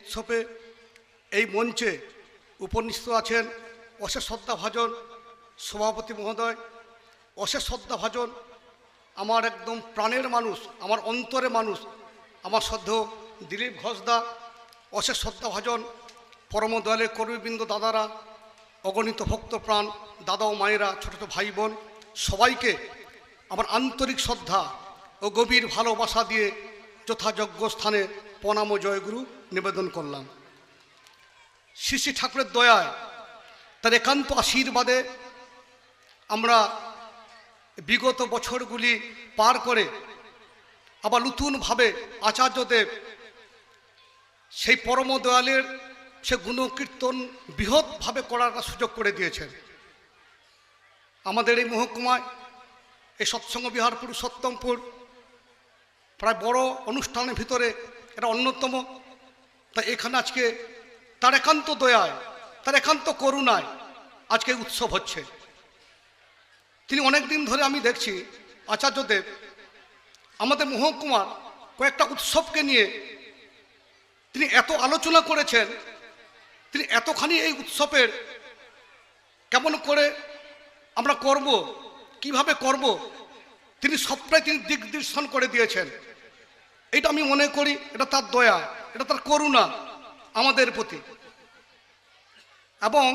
উৎসবে এই মঞ্চে উপনিষ্ঠ আছেন অশেষ শ্রদ্ধাভাজন সভাপতি মহোদয়, অশেষ শ্রদ্ধাভাজন আমার একদম প্রাণের মানুষ, আমার অন্তরের মানুষ, আমার শ্রদ্ধ দিলীপ ঘোষদা, অশেষ শ্রদ্ধাভাজন পরম দয়ালের কর্মীবৃন্দ দাদারা, অগণিত ভক্ত প্রাণ দাদা ও মায়েরা, ছোট ছোট ভাই বোন সবাইকে আমার আন্তরিক শ্রদ্ধা ও গভীর ভালোবাসা দিয়ে যথাযোগ্য স্থানে প্রণাম জয়গুরু। নিবেদন করলাম। শ্রী ঠাকুরের দয়ায় তার একান্ত আশীর্বাদে আমরা বিগত বছরগুলি পার করে আবার নতুনভাবে আচার্যদেব সেই পরম দয়ালের সে গুণকীর্তন বৃহৎভাবে করার সুযোগ করে দিয়েছেন। আমাদের এই মহকুমায় এই সৎসঙ্গ বিহার পুরুষোত্তমপুর প্রায় বড় অনুষ্ঠানের ভিতরে এটা অন্যতম তা এখানে আজকে তার একান্ত দয়ায়, তার একান্ত করুণায় আজকে উৎসব হচ্ছে। তিনি অনেক দিন ধরে আমি দেখছি, আচার্যদেব, আমাদের মহকুমার কয়েকটা উৎসবকে নিয়ে তিনি এত আলোচনা করেছেন, তিনি এতখানি এই উৎসবের কেমন করে আমরা করব, কীভাবে করব, তিনি সবটাই তিনি দিক দর্শন করে দিয়েছেন। এটা আমি মনে করি, এটা তার দয়া। এটা তার করুণা আমাদের প্রতি। এবং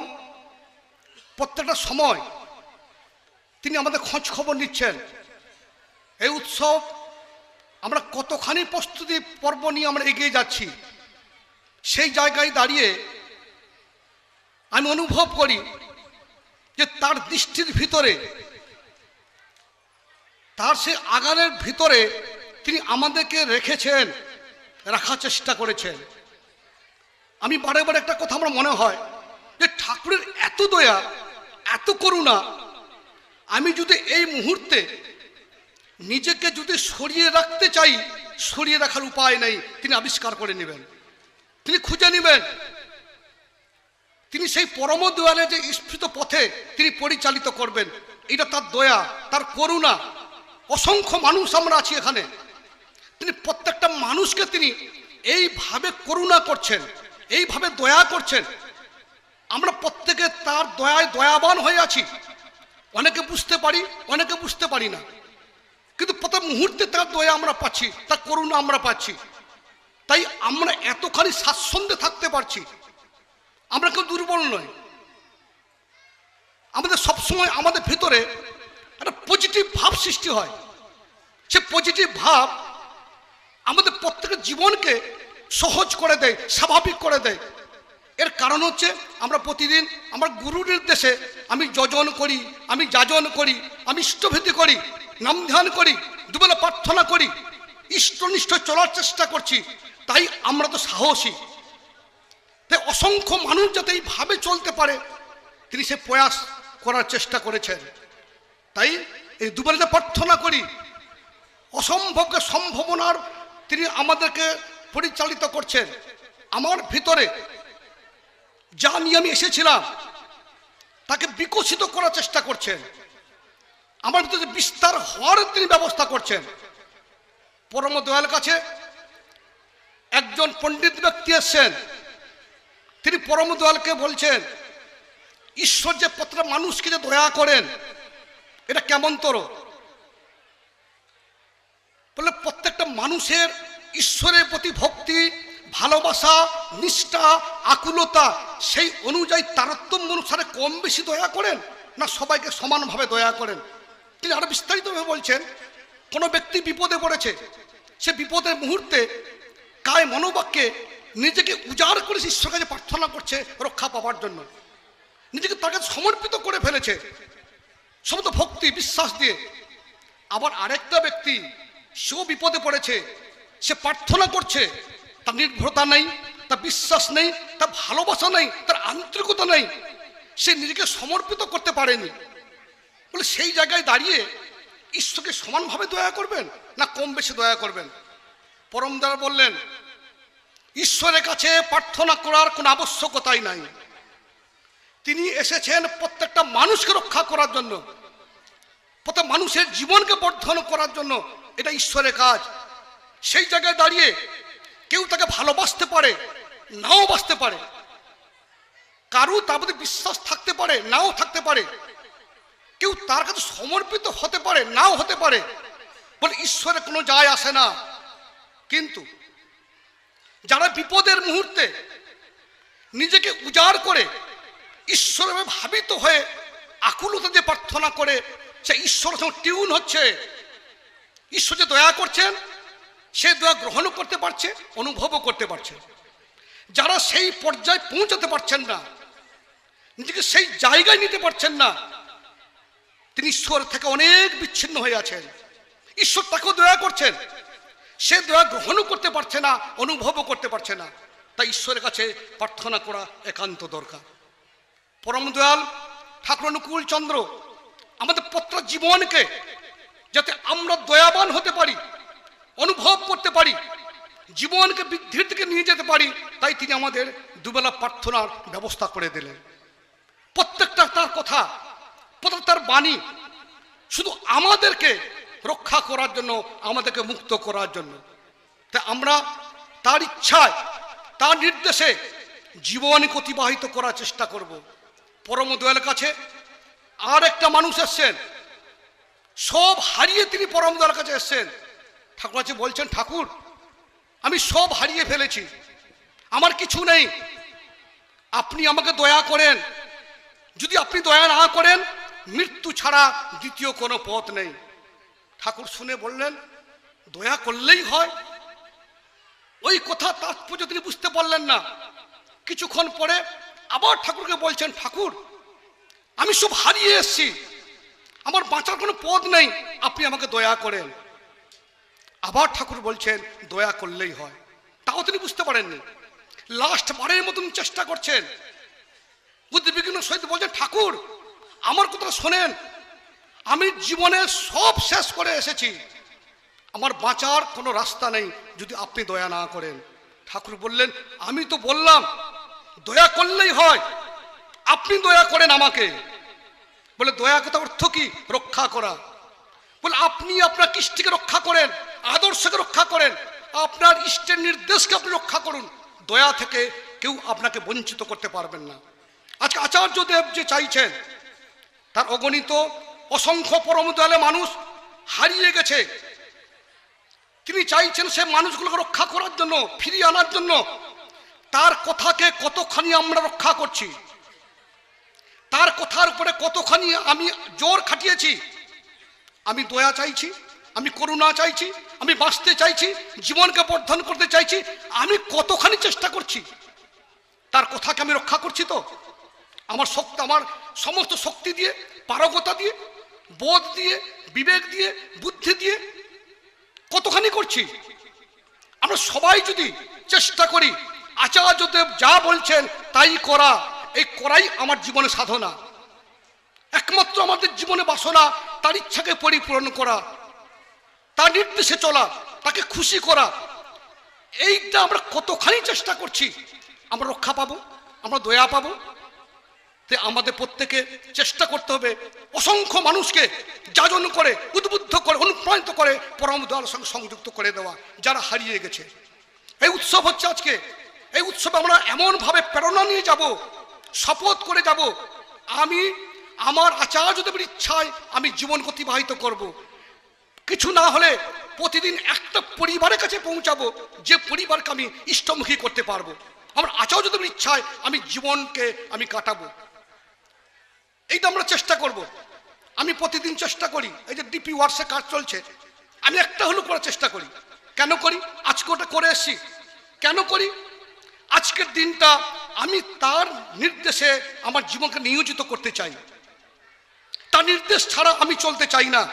প্রত্যেকটা সময় তিনি আমাদের খোঁজ খবর নিচ্ছেন। এই উৎসব আমরা কতখানি প্রস্তুতি, পর্ব নিয়ে আমরা এগিয়ে যাচ্ছি, সেই জায়গায় দাঁড়িয়ে আমি অনুভব করি যে তার দৃষ্টির ভিতরে, তার সে আগানের ভিতরে তিনি আমাদেরকে রেখেছেন। রাখার চেষ্টা করেছেন। আমি বারে বারে একটা কথা আমার মনে হয় যে ঠাকুরের এত দয়া, এত করুণা, আমি যদি এই মুহূর্তে নিজেকে যদি সরিয়ে রাখতে চাই, সরিয়ে রাখার উপায় নেই, তিনি আবিষ্কার করে নেবেন। তিনি খুঁজে নেবেন। তিনি সেই পরম দয়ালে যে স্ফীত পথে তিনি পরিচালিত করবেন, এটা তার দয়া, তার করুণা। অসংখ্য মানুষ আমরা আছি এখানে। তিনি প্রত্যেকটা মানুষকে তিনি এইভাবে করুণা করছেন, এইভাবে দয়া করছেন। আমরা প্রত্যেকে তার দয়ায় দয়াবান হয়ে আছি। অনেকে বুঝতে পারি, অনেকে বুঝতে পারি না। কিন্তু প্রথম মুহূর্তে তার দয়া আমরা পাচ্ছি, তার করুণা আমরা পাচ্ছি। তাই আমরা এতখানি স্বাচ্ছন্দ্যে থাকতে পারছি। আমরা কেউ দুর্বল নয় আমাদের সবসময় আমাদের ভিতরে একটা পজিটিভ ভাব সৃষ্টি হয়। সে পজিটিভ ভাব আমাদের প্রত্যেকের জীবনকে সহজ করে দেয়, স্বাভাবিক করে দেয়। এর কারণ হচ্ছে আমরা প্রতিদিন আমার গুরু নির্দেশে আমি যজন করি, আমি যাজন করি, আমি ইষ্টভীতি করি, নাম ধ্যান করি, দুবেলা প্রার্থনা করি, ইষ্টনিষ্ঠ চলার চেষ্টা করছি, তাই আমরা তো সাহসী। তাই অসংখ্য মানুষ যাতে এইভাবে চলতে পারে, তিনি সে প্রয়াস করার চেষ্টা করেছেন। তাই এই দুবেলা প্রার্থনা করি, অসম্ভবকে সম্ভাবনার তিনি আমাদেরকে পরিচালিত করছেন। আমার ভিতরে যা নিয়ে আমি এসেছিলাম, তাকে বিকশিত করার চেষ্টা করছেন। আমার ভিতরে বিস্তার হওয়ার তিনি ব্যবস্থা করছেন। পরম দয়াল কাছে একজন পণ্ডিত ব্যক্তি এসছেন। তিনি পরম দয়ালকে বলছেন, ঈশ্বর যে প্রত্যেকটা মানুষকে যে দয়া করেন, এটা কেমন তোর? বলে প্রত্যেকটা মানুষের ঈশ্বরের প্রতি ভক্তি, ভালোবাসা, নিষ্ঠা, আকুলতা, সেই অনুযায়ী তারতম্য অনুসারে কম বেশি দয়া করেন না সবাইকে সমানভাবে দয়া করেন? তিনি আরও বিস্তারিতভাবে বলছেন, কোনো ব্যক্তি বিপদে পড়েছে, সে বিপদের মুহূর্তে কায় মনোবাক্যে নিজেকে উজাড় করে ঈশ্বর কাছে প্রার্থনা করছে রক্ষা পাওয়ার জন্য। নিজেকে তার কাছে সমর্পিত করে ফেলেছে। সমস্ত ভক্তি, বিশ্বাস দিয়ে। আবার আরেকটা ব্যক্তি সেও বিপদে পড়েছে, সে প্রার্থনা করছে, তার নির্ভরতা নেই, তার বিশ্বাস নেই, তার ভালোবাসা নেই, তার আন্তরিকতা নেই, সে নিজেকে সমর্পিত করতে পারেনি। বলে সেই জায়গায় দাঁড়িয়ে ঈশ্বরকে সমানভাবে দয়া করবেন না কম বেশি দয়া করবেন? পরম দ্বারা বললেন, ঈশ্বরের কাছে প্রার্থনা করার কোনো আবশ্যকতাই নাই। তিনি এসেছেন প্রত্যেকটা মানুষকে রক্ষা করার জন্য, প্রত্যেক মানুষের জীবনকে বর্ধন করার জন্য এটা ঈশ্বরের কাজ। সেই জায়গায় দাঁড়িয়ে কেউ তাকে ভালোবাসতে পারে, নাও বাঁচতে পারে। কারু তার মধ্যে বিশ্বাস থাকতে পারে, নাও থাকতে পারে। কেউ তার কাছে সমর্পিত হতে পারে, নাও হতে পারে। বলে ঈশ্বরের কোনো যায় আসে না। কিন্তু যারা বিপদের মুহূর্তে নিজেকে উজাড় করে ঈশ্বরে ভাবিত হয়ে আকুলতা যে প্রার্থনা করে, সে ঈশ্বরের সঙ্গে টিউন হচ্ছে। ঈশ্বর যে দয়া করছেন, সে দয়া গ্রহণও করতে পারছে, অনুভবও করতে পারছে। যারা সেই পর্যায়ে পৌঁছাতে পারছেন না, নিজেকে সেই জায়গায় নিতে পারছেন না, তিনি ঈশ্বর থেকে অনেক বিচ্ছিন্ন হয়ে আছেন। ঈশ্বর তাকেও দয়া করছেন। সে দয়া গ্রহণও করতে পারছে না, অনুভবও করতে পারছে না। তাই ঈশ্বরের কাছে প্রার্থনা করা একান্ত দরকার। পরম দয়াল ঠাকুর অনুকূল চন্দ্র, আমাদের পত্র জীবনকে যাতে আমরা দয়াবান হতে পারি, অনুভব করতে পারি, জীবনকে বৃদ্ধির দিকে নিয়ে যেতে পারি, তাই তিনি আমাদের দুবেলা প্রার্থনার ব্যবস্থা করে দিলেন। প্রত্যেকটা তার কথা প্রত্যেক তার বাণী, শুধু আমাদেরকে রক্ষা করার জন্য, আমাদেরকে মুক্ত করার জন্য। তাই আমরা তার ইচ্ছায়, তার নির্দেশে জীবনকে অতিবাহিত করার চেষ্টা করব। পরম দয়ালের কাছে আর একটা মানুষ এসছেন সব হারিয়ে তিনি পরমদার কাছে এসছেন। ঠাকুর আছে বলছেন, ঠাকুর, আমি সব হারিয়ে ফেলেছি। আমার কিছু নেই। আপনি আমাকে দয়া করেন। যদি আপনি দয়া না করেন, মৃত্যু ছাড়া দ্বিতীয় কোনো পথ নেই। ঠাকুর শুনে বললেন, দয়া করলেই হয়। ওই কথা তাৎপর্য তিনি বুঝতে পারলেন না। কিছুক্ষণ পরে আবার ঠাকুরকে বলছেন, ঠাকুর, আমি সব হারিয়ে এসেছি। বাঁচার কোনো পথ নেই। আপনি আমাকে দয়া করেন। আবার ঠাকুর বলছেন, দয়া করলেই হয়। তাও তিনি বুঝতে পারেননি। লাস্ট বারের মতন চেষ্টা করছেন। বুদ্ধিবিজ্ঞান সহিত বলছেন, ঠাকুর, আমার কথা শোনেন। আমি জীবনে সব শেষ করে এসেছি। আমার বাঁচার কোনো রাস্তা নেই, যদি আপনি দয়া না করেন। ঠাকুর বললেন, আমি তো বললাম, দয়া করলেই হয়। আপনি দয়া করেন আমাকে। বলে, দয়া কথা অর্থ কি? রক্ষা করা। বলে, আপনি আপনার কৃষ্টিকে রক্ষা করেন, আদর্শকে রক্ষা করেন। আপনার ইষ্টের নির্দেশকে আপনি রক্ষা করুন। দয়া থেকে কেউ আপনাকে বঞ্চিত করতে পারবেন না। আজকে আচার্যদেব যে চাইছেন, তার অগণিত অসংখ্য পরম দয়ালে মানুষ হারিয়ে গেছে। তিনি চাইছেন সে মানুষগুলোকে রক্ষা করার জন্য, ফিরিয়ে আনার জন্য। তার কথাকে কতখানি আমরা রক্ষা করছি? তার কথার উপরে কতখানি আমি জোর খাটিয়েছি? আমি দয়া চাইছি, আমি করুণা চাইছি, আমি বাঁচতে চাইছি, জীবনকে বর্ধন করতে চাইছি, আমি কতখানি চেষ্টা করছি? তার কথাকে আমি রক্ষা করছি তো? আমার শক্তি, আমার সমস্ত শক্তি দিয়ে, পারগতা দিয়ে, বোধ দিয়ে, বিবেক দিয়ে, বুদ্ধি দিয়ে কতখানি করছি? আমরা সবাই যদি চেষ্টা করি, আচার্যদেব যা বলছেন তাই করা। এই করাই আমার জীবনে সাধনা। একমাত্র আমাদের জীবনে বাসনা, তার ইচ্ছাকে পরিপূরণ করা, তার নির্দেশে চলা, তাকে খুশি করা, এইটা আমরা কতখানি চেষ্টা করছি, আমরা রক্ষা পাবো, আমরা দয়া পাবো। তে আমাদের প্রত্যেকে চেষ্টা করতে হবে অসংখ্য মানুষকে যাজন করে, উদ্বুদ্ধ করে, অনুপ্রাণিত করে, পরম দয়ার সঙ্গে সংযুক্ত করে দেওয়া, যারা হারিয়ে গেছে। এই উৎসব হচ্ছে আজকে। এই উৎসবে আমরা এমনভাবে প্রেরণা নিয়ে যাব শপথ করে যাব। আমি আমার আচার্যদেবের ইচ্ছায় আমি জীবন অতিবাহিত করব। কিছু না হলে প্রতিদিন একটা পরিবারের কাছে পৌঁছাবো, যে পরিবারকে আমি ইষ্টমুখী করতে পারব। আমার আচার্যদেবের ইচ্ছায় আমি জীবনকে আমি কাটাবো। এইটা আমরা চেষ্টা করব। আমি প্রতিদিন চেষ্টা করি, এই যে ডিপি ওয়ার্সে কাজ চলছে। আমি একটা হলো করার চেষ্টা করি। কেন করি? আজকে ওটা করে এসছি। কেন করি? আজকের দিনটা আমি তার নির্দেশে আমার জীবনকে নিয়োজিত করতে চাই। তার নির্দেশ ছাড়া আমি চলতে চাই না।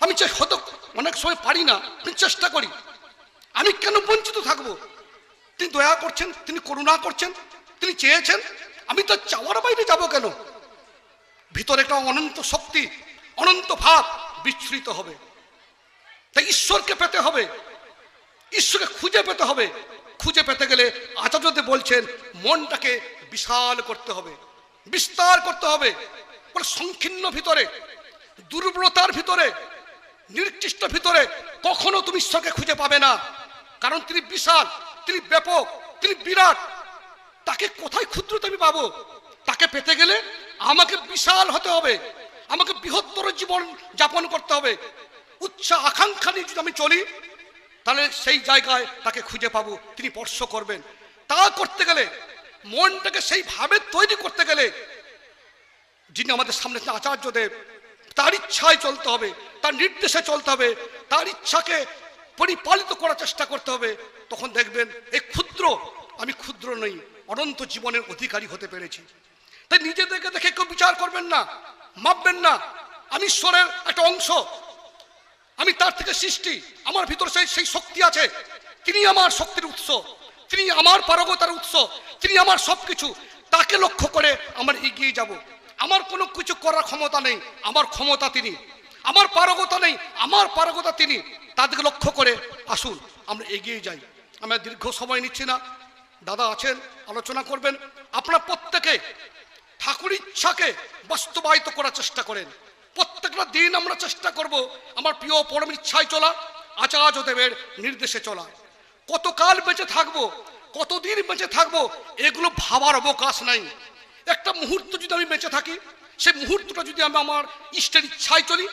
আমি চাই হয়তো অনেক সময় পারি না কিন্তু চেষ্টা করি। আমি কেন বঞ্চিত থাকব? তিনি দয়া করছেন, তিনি করুণা করছেন, তিনি চেয়েছেন, আমি তো চাওয়ার বাইরে যাব কেন? ভিতরে একটা অনন্ত শক্তি, অনন্ত ভাব বিচ্ছুরিত হবে। তাই ঈশ্বরকে পেতে হবে। ঈশ্বরকে খুঁজে পেতে হবে। খুঁজে পেতে গেলে আচার্যদেব বলছেন, মনটাকে বিশাল করতে হবে, বিস্তার করতে হবে সংকীর্ণ ভিতরে, দুর্বলতার ভিতরে, নির্দিষ্ট ভিতরে কখনো তুমি ঈশ্বরকে খুঁজে পাবে না। কারণ তিনি বিশাল, তিনি ব্যাপক, তিনি বিরাট। তাকে কোথায় ক্ষুদ্রতা আমি পাবো? তাকে পেতে গেলে আমাকে বিশাল হতে হবে। আমাকে বৃহত্তর জীবন যাপন করতে হবে। উচ্চ আকাঙ্ক্ষা নিয়ে যদি আমি চলি তাহলে সেই জায়গায় তাকে খুঁজে পাবো, তিনি স্পর্শ করবেন। তা করতে গেলে, মনটাকে সেইভাবে তৈরি করতে গেলে, যিনি আমাদের সামনে আচার্যদেব, তার ইচ্ছায় চলতে হবে, তার নির্দেশে চলতে হবে, তার ইচ্ছাকে পরিপালিত করার চেষ্টা করতে হবে, তখন দেখবেন এই ক্ষুদ্র, আমি ক্ষুদ্র নই, অনন্ত জীবনের অধিকারী হতে পেরেছি। তাই নিজেদেরকে দেখে কেউ বিচার করবেন না, মাপবেন না। আমি ঈশ্বরের একটা অংশ আমি তার থেকে সৃষ্টি। আমার ভিতরে সেই সেই শক্তি আছে। তিনি আমার শক্তির উৎস। তিনি আমার পারগতার উৎস। তিনি আমার সবকিছু। তাকে লক্ষ্য করে আমার এগিয়ে যাব। আমার কোনো কিছু করার ক্ষমতা নেই। আমার ক্ষমতা তিনি। আমার পারগতা নেই। আমার পারগতা তিনি। তাদেরকে লক্ষ্য করে আসুন, আমরা এগিয়ে যাই। আমরা দীর্ঘ সময় নিচ্ছি না। দাদা আছেন, আলোচনা করবেন। আপনারা প্রত্যেকে ঠাকুর ইচ্ছাকে বাস্তবায়িত করার চেষ্টা করেন। প্রত্যেকটা দিন আমরা চেষ্টা করব আমার প্রিয় পরম ইচ্ছায় চলা, আচার্য দেবের নির্দেশে চলা। কতকাল বেঁচে থাকব, কতদিন বেঁচে থাকব, এগুলো ভাবার অবকাশ নাই। একটা মুহূর্ত যদি আমি বেঁচে থাকি, সেই মুহূর্তটা যদি আমি আমার ইষ্টের ইচ্ছায় চলি,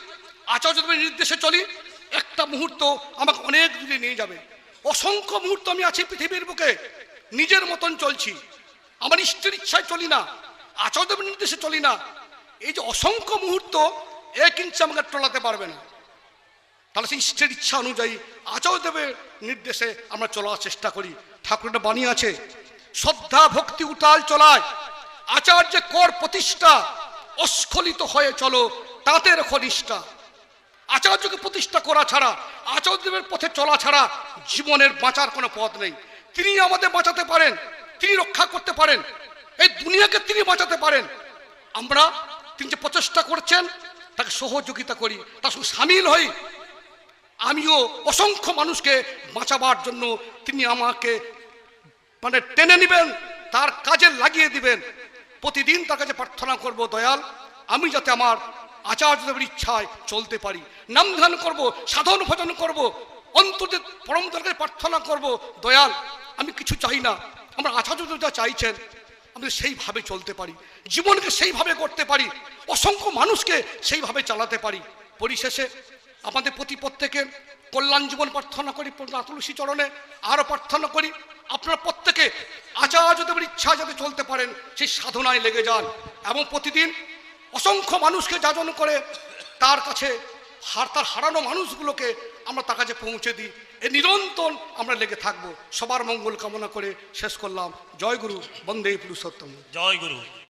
আচার্য দেবের নির্দেশে চলি, একটা মুহূর্ত আমাকে অনেক দূরে নিয়ে যাবে। অসংখ্য মুহূর্ত আমি আছি পৃথিবীর বুকে, নিজের মতন চলছি। আমার ইষ্টের ইচ্ছায় চলি না আচার্যদেবের নির্দেশে চলি না। এই যে অসংখ্য মুহূর্ত এক ইঞ্চি আমাকে টলাতে পারবে না। তাহলে সেই ইষ্টের ইচ্ছা অনুযায়ী আচার্যদেবের নির্দেশে আমরা চলার চেষ্টা করি। ঠাকুরটা বানিয়ে আছে শ্রদ্ধা ভক্তি উতাল চলায়, আচার্য কর প্রতিষ্ঠা, অস্খলিত হয়ে চলো তাঁতের খনিষ্ঠা আচার্যকে প্রতিষ্ঠা করা ছাড়া আচার্যদেবের পথে চলা ছাড়া জীবনের বাঁচার কোনো পথ নেই। তিনি আমাদের বাঁচাতে পারেন, তিনি রক্ষা করতে পারেন, এই দুনিয়াকে তিনি বাঁচাতে পারেন। আমরা তিনি যে প্রচেষ্টা করছেন তাকে সহযোগিতা করি, তার সঙ্গে সামিল হই। আমিও অসংখ্য মানুষকে বাঁচাবার জন্য তিনি আমাকে মানে টেনে নেবেন, তার কাজে লাগিয়ে দিবেন। প্রতিদিন তার কাছে প্রার্থনা করব, দয়াল, আমি যাতে আমার আচার্যদেবের ইচ্ছায় চলতে পারি। নাম ধ্যান করব, সাধন ভজন করব অন্তর্দের পরম দরকারে প্রার্থনা করব, দয়াল, আমি কিছু চাই না। আমার আচার্য যা চাইছেন আমি সেইভাবে চলতে পারি, জীবনকে সেইভাবে করতে পারি, অসংখ্য মানুষকে সেইভাবে চালাতে পারি। পরিশেষে আমাদের প্রতি প্রত্যেকের কল্যাণ জীবন প্রার্থনা করি তুলসী চরণে আরও প্রার্থনা করি, আপনারা প্রত্যেকে আচার্যদেবের ইচ্ছা যাতে চলতে পারেন, সেই সাধনায় লেগে যান। এবং প্রতিদিন অসংখ্য মানুষকে যাজন করে তার কাছে হার, তার হারানো মানুষগুলোকে আমরা তার কাছে পৌঁছে দিই। এ নিরন্তর আমরা লেগে থাকব। সবার মঙ্গল কামনা করে শেষ করলাম। জয় গুরু, বন্দে পুরুষোত্তম। জয় গুরু।